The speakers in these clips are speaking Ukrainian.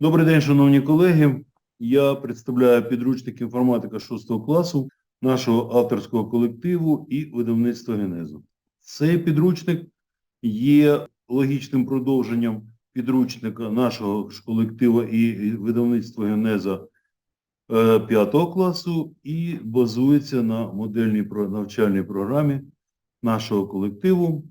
Добрий день, шановні колеги. Я представляю підручник інформатика 6 класу нашого авторського колективу і видавництва Генезу. Цей підручник є логічним продовженням підручника нашого ж колектива і видавництва Генеза 5 класу і базується на модельній навчальній програмі нашого колективу.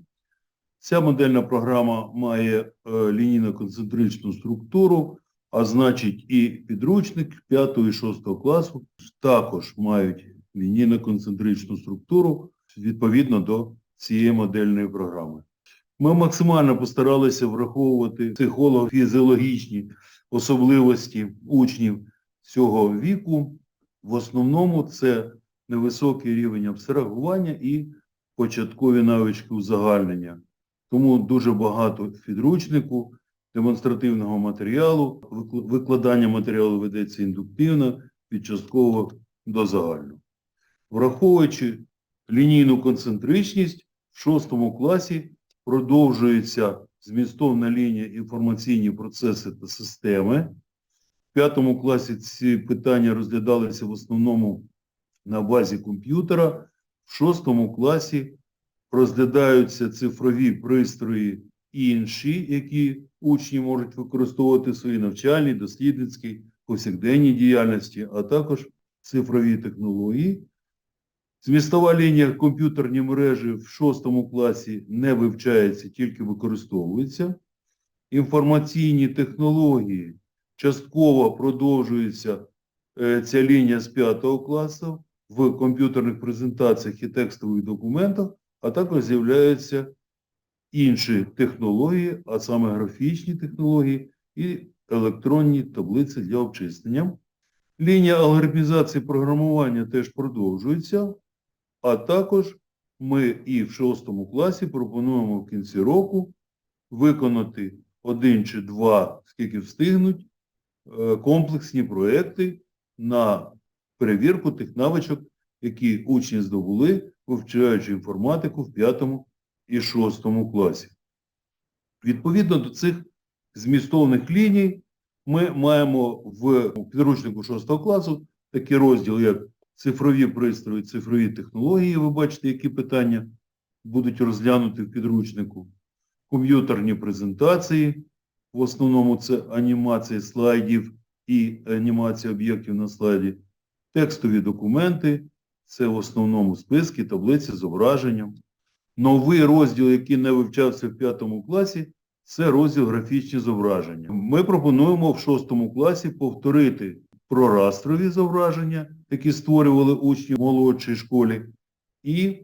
Ця модельна програма має е, лінійно-концентричну структуру, а значить і підручник 5 і 6 класу також мають лінійно-концентричну структуру відповідно до цієї модельної програми. Ми максимально постаралися враховувати психолого-фізіологічні особливості учнів цього віку. В основному це невисокий рівень абстрагування і початкові навички узагальнення. Тому дуже багато підручнику, демонстративного матеріалу, викладання матеріалу ведеться індуктивно, від часткового до загального. Враховуючи лінійну концентричність, в шостому класі продовжується змістовна лінія інформаційні процеси та системи. В п'ятому класі ці питання розглядалися в основному на базі комп'ютера. В шостому класі розглядаються цифрові пристрої інші, які учні можуть використовувати в своїй навчальній, дослідницькій, повсякденній діяльності, а також цифрові технології. Змістова лінія комп'ютерні мережі в шостому класі не вивчається, тільки використовується. Інформаційні технології частково продовжується е, ця лінія з 5 класу в комп'ютерних презентаціях і текстових документах, а також з'являються інші технології, а саме графічні технології і електронні таблиці для обчислення. Лінія алгоритмізації програмування теж продовжується, а також ми і в шостому класі пропонуємо в кінці року виконати один чи два, скільки встигнуть, е, комплексні проекти на перевірку тих навичок, які учні здобули, вивчаючи інформатику в п'ятому і шостому класі. Відповідно до цих змістовних ліній, ми маємо в підручнику 6 класу такий розділ, як цифрові пристрої, цифрові технології. Ви бачите, які питання будуть розглянуті в підручнику. Комп'ютерні презентації, в основному це анімація слайдів і анімація об'єктів на слайді. Текстові документи, це в основному списки, таблиці з зображенням. Новий розділ, який не вивчався в п'ятому класі, це розділ графічні зображення. Ми пропонуємо в шостому класі повторити прорастрові зображення, які створювали учні в молодшій школі, і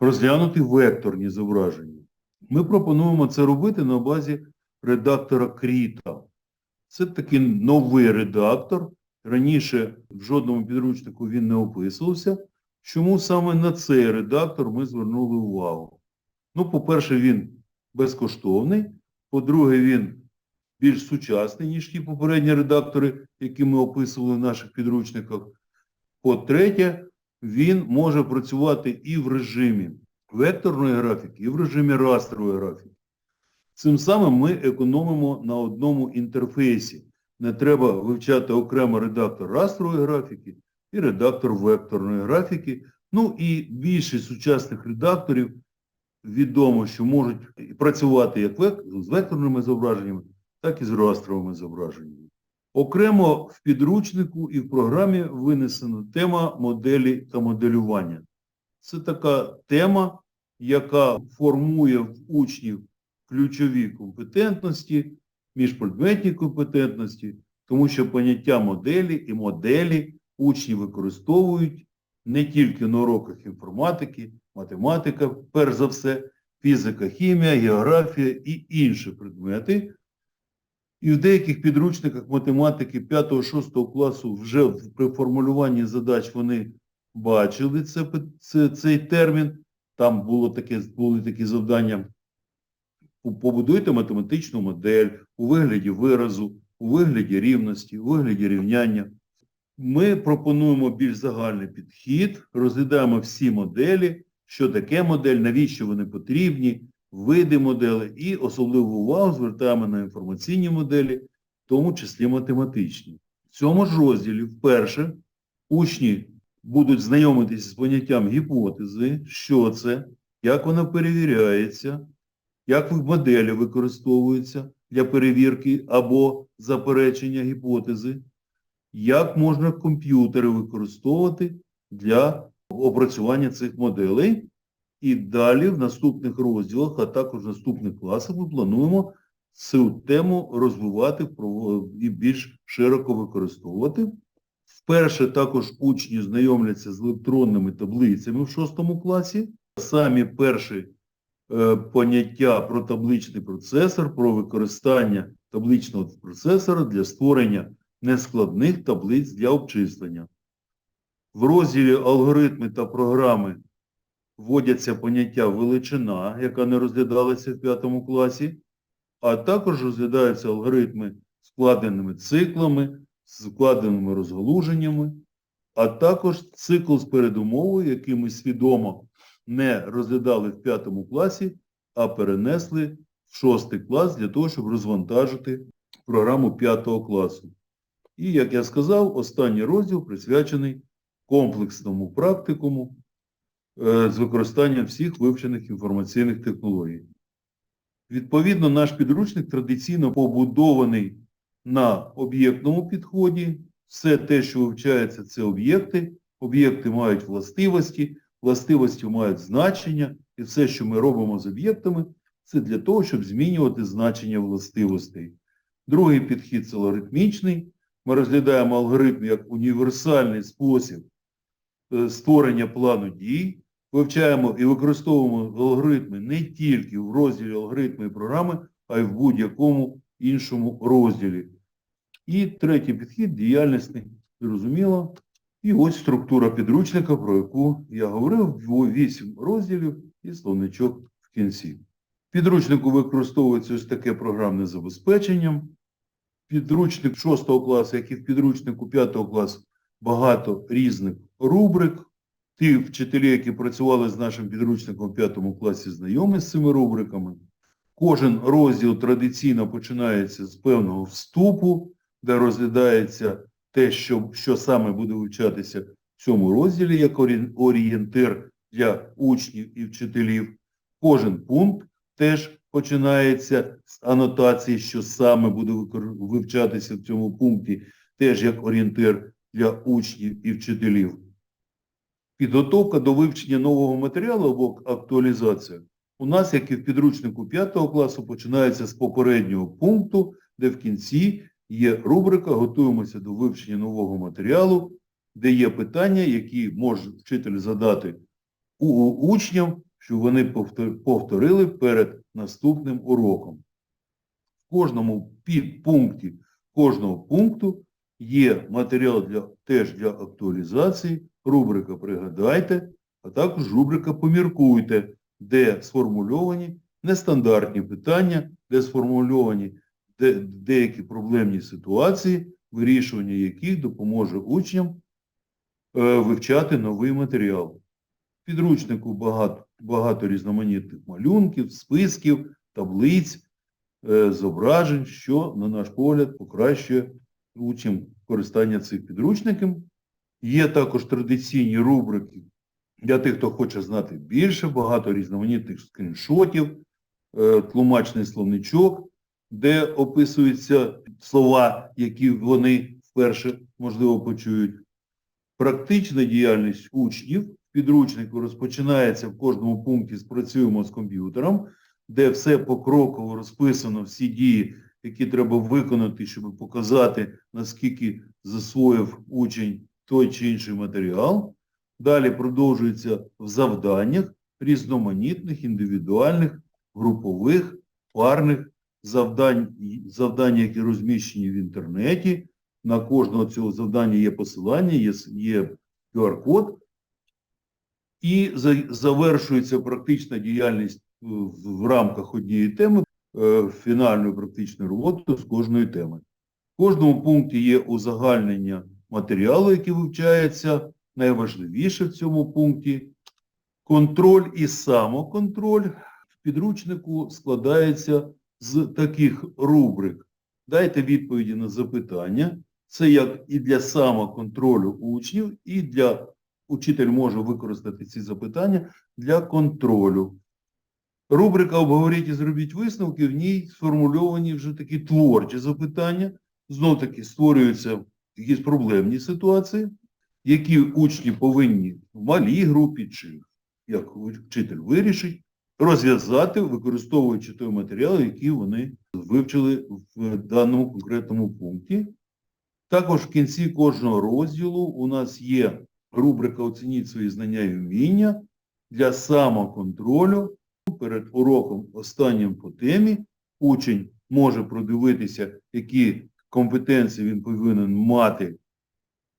розглянути векторні зображення. Ми пропонуємо це робити на базі редактора Кріта. Це такий новий редактор. Раніше в жодному підручнику він не описувався. Чому саме на цей редактор ми звернули увагу? Ну, по-перше, він безкоштовний. По-друге, він більш сучасний, ніж ті попередні редактори, які ми описували в наших підручниках. По-третє, він може працювати і в режимі векторної графіки, і в режимі растрової графіки. Цим самим ми економимо на одному інтерфейсі. Не треба вивчати окремо редактор растрової графіки і редактор векторної графіки. Ну і більшість сучасних редакторів відомо, що можуть працювати як з векторними зображеннями, так і з растровими зображеннями. Окремо в підручнику і в програмі винесена тема моделі та моделювання. Це така тема, яка формує в учнів ключові компетентності, міжпредметні компетентності, тому що поняття моделі і моделі учні використовують не тільки на уроках інформатики, математика, перш за все, фізика, хімія, географія і інші предмети. І в деяких підручниках математики 5-6 класу вже при формулюванні задач вони бачили це, це, цей термін. Там було таке, були такі завдання. Побудуйте математичну модель у вигляді виразу, у вигляді рівності, у вигляді рівняння. Ми пропонуємо більш загальний підхід, розглядаємо всі моделі, що таке модель, навіщо вони потрібні, види моделей і особливу увагу звертаємо на інформаційні моделі в тому числі математичні. В цьому ж розділі вперше учні будуть знайомитися з поняттям гіпотези, що це, як вона перевіряється, як моделі використовуються для перевірки або заперечення гіпотези, як можна комп'ютери використовувати для опрацювання цих моделей. І далі в наступних розділах, а також в наступних класах ми плануємо цю тему розвивати і більш широко використовувати. Вперше також учні знайомляться з електронними таблицями в шостому класі. Самі перші е, поняття про табличний процесор, про використання табличного процесора для створення нескладних таблиць для обчислення. В розділі алгоритми та програми вводяться поняття величина, яка не розглядалася в п'ятому класі, а також розглядаються алгоритми складеними циклами, з складеними розгалуженнями, а також цикл з передумовою, який ми свідомо не розглядали в п'ятому класі, а перенесли в шостий клас для того, щоб розвантажити програму п'ятого класу. І, як я сказав, останній розділ присвячений комплексному практикуму е, з використанням всіх вивчених інформаційних технологій. Відповідно, наш підручник традиційно побудований на об'єктному підході. Все те, що вивчається, це об'єкти. Об'єкти мають властивості, властивості мають значення, і все, що ми робимо з об'єктами, це для того, щоб змінювати значення властивостей. Другий підхід це логарифмічний. Ми розглядаємо алгоритм як універсальний спосіб е, створення плану дій, вивчаємо і використовуємо алгоритми не тільки в розділі алгоритми і програми, а й в будь-якому іншому розділі. І третій підхід діяльності, зрозуміло. І ось структура підручника, про яку я говорив, вісім розділів і словничок в кінці. Підручнику використовується ось таке програмне забезпечення. Підручник 6 класу, як і в підручнику 5 класу, багато різних рубрик. Ті вчителі, які працювали з нашим підручником в 5 класі, знайомі з цими рубриками. Кожен розділ традиційно починається з певного вступу, де розглядається те, що, що саме буде вивчатися в цьому розділі як орієнтир для учнів і вчителів. Кожен пункт теж починається з анотації, що саме буде вивчатися в цьому пункті, теж як орієнтир для учнів і вчителів. Підготовка до вивчення нового матеріалу або актуалізація у нас, як і в підручнику 5 класу, починається з попереднього пункту, де в кінці є рубрика «Готуємося до вивчення нового матеріалу», де є питання, які може вчитель задати учням, щоб вони повторили перед наступним уроком. В кожному підпункті кожного пункту є матеріал для, теж для актуалізації, рубрика «Пригадайте», а також рубрика «Поміркуйте», де сформульовані нестандартні питання, де сформульовані де, деякі проблемні ситуації, вирішування яких допоможе учням е, вивчати новий матеріал. Підручнику багато, багато різноманітних малюнків, списків, таблиць, е, зображень, що, на наш погляд, покращує учням користання цих підручників. Є також традиційні рубрики для тих, хто хоче знати більше, багато різноманітних скріншотів, е, тлумачний словничок, де описуються слова, які вони вперше, можливо, почують. Практична діяльність учнів підручнику розпочинається в кожному пункті «Спрацюємо з комп'ютером», де все покроково розписано, всі дії, які треба виконати, щоб показати, наскільки засвоїв учень той чи інший матеріал. Далі продовжується в завданнях різноманітних, індивідуальних, групових, парних завдань, завдання, які розміщені в інтернеті. На кожного цього завдання є посилання, є, QR-код. І завершується практична діяльність е, в, рамках однієї теми, е, фінальною практичною роботою з кожної теми. В кожному пункті є узагальнення матеріалу, який вивчається, найважливіше в цьому пункті. Контроль і самоконтроль в підручнику складається з таких рубрик. дайте відповіді на запитання. Це як і для самоконтролю учнів, і для учитель може використати ці запитання для контролю. Рубрика «Обговоріть і зробіть висновки», в ній сформульовані вже такі творчі запитання. Знов таки створюються якісь проблемні ситуації, які учні повинні в малій групі чи як вчитель вирішить, розв'язати, використовуючи той матеріал, який вони вивчили в даному конкретному пункті. Також в кінці кожного розділу у нас є рубрика «Оцініть свої знання і вміння» для самоконтролю. Перед уроком останнім по темі учень може продивитися, які компетенції він повинен мати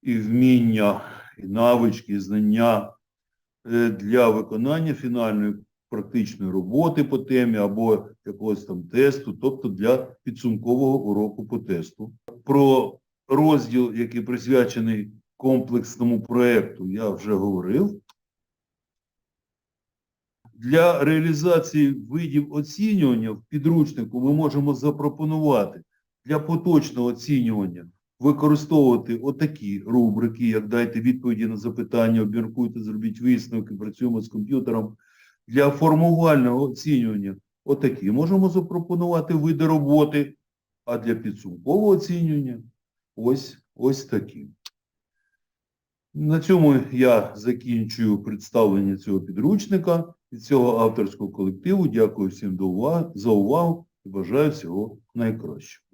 і вміння, і навички, і знання е, для виконання фінальної практичної роботи по темі або якогось там тесту, тобто для підсумкового уроку по тесту. Про розділ, який присвячений комплексному проєкту, я вже говорив. Для реалізації видів оцінювання в підручнику ми можемо запропонувати для поточного оцінювання використовувати отакі рубрики, як дайте відповіді на запитання, обміркуйте, зробіть висновки, працюємо з комп'ютером. Для формувального оцінювання отакі можемо запропонувати види роботи, а для підсумкового оцінювання ось, ось такі. На цьому я закінчую представлення цього підручника і цього авторського колективу. Дякую всім за увагу і бажаю всього найкращого.